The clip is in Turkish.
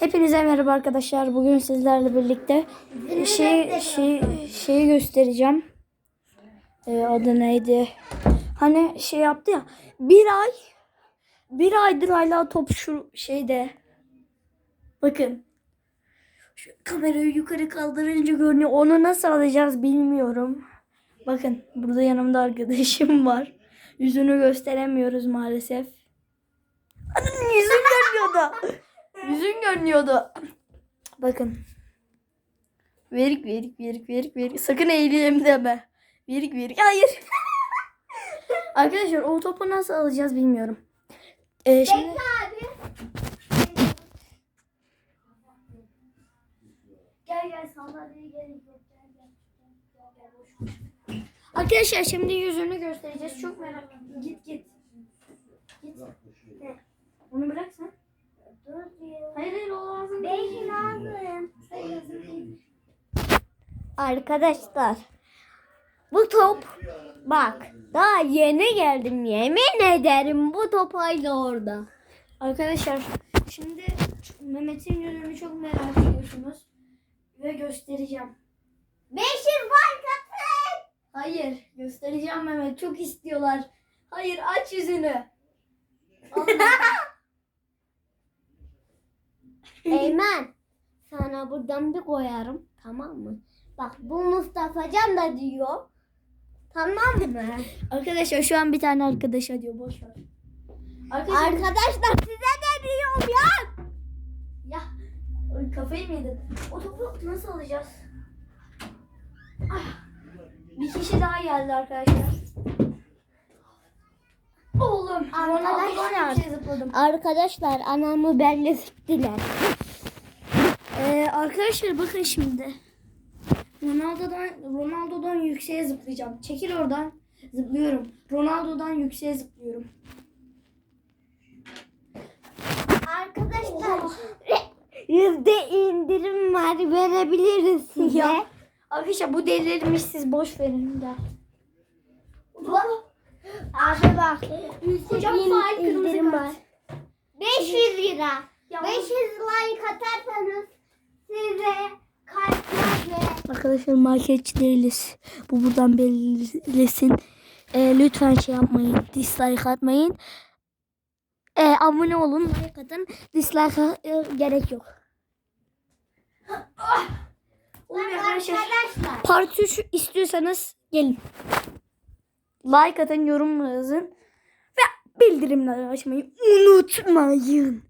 Hepinize merhaba arkadaşlar. Bugün sizlerle birlikte şey şey şeyi göstereceğim. Ee, adı neydi? Hani şey yaptı ya. Bir ay bir aydır hala top şu şeyde. Bakın. Şu kamerayı yukarı kaldırınca görünüyor. Onu nasıl alacağız bilmiyorum. Bakın burada yanımda arkadaşım var. Yüzünü gösteremiyoruz maalesef. Anam yüzüm görünüyordu. Yüzün görünüyordu. Bakın. Verik verik verik verik verik. Sakın eğileyim deme. Verik verik. Hayır. Arkadaşlar o topu nasıl alacağız bilmiyorum. Ee, şimdi... Sandalyeye gerek yok. Gel gel. Gel, gel, boş ver. Arkadaşlar şimdi yüzünü göstereceğiz. Çok merak ettim. Git. Git. Arkadaşlar bu top bak daha yeni geldim yemin ederim bu top hala orada. Arkadaşlar şimdi Mehmet'in yüzünü çok merak ediyorsunuz. Ve göstereceğim. 500 var katın. Hayır göstereceğim Mehmet. Çok istiyorlar. Hayır aç yüzünü. Eymen sana buradan bir koyarım tamam mı? Bak bu Mustafa Can da diyor. Tamam mı? Arkadaşlar şu an bir tane arkadaşa diyor boş ver. Arkadaşlar Arkadaşlar size de diyorum ya. ya Ay, kafayı mı yedin? O topu nasıl alacağız? Ah, bir kişi daha geldi arkadaşlar. Oğlum. Arkadaşlar. Şey. Arkadaşlar anamı benle siktiler. Ee, arkadaşlar bakın şimdi. Ronaldo'dan Ronaldo'dan yükseğe zıplayacağım. Çekil oradan. Zıplıyorum. Ronaldo'dan yükseğe zıplıyorum. Arkadaşlar yüzde indirim var verebiliriz size. Ya. Arkadaşlar bu delirmiş siz boş verin gel. Abi bak. Hocam faal kırmızı kart. var. 500 lira. Ya. 500 like atarsanız size kalpler ve Arkadaşlar marketçi değiliz. Bu buradan belirlesin. Ee, lütfen şey yapmayın. Dislike atmayın. Ee, abone olun. Like atın. Dislike e, gerek yok. Ah! Arkadaşlar. Part 3 istiyorsanız gelin. Like atın, yorum yazın. Ve bildirimleri açmayı unutmayın.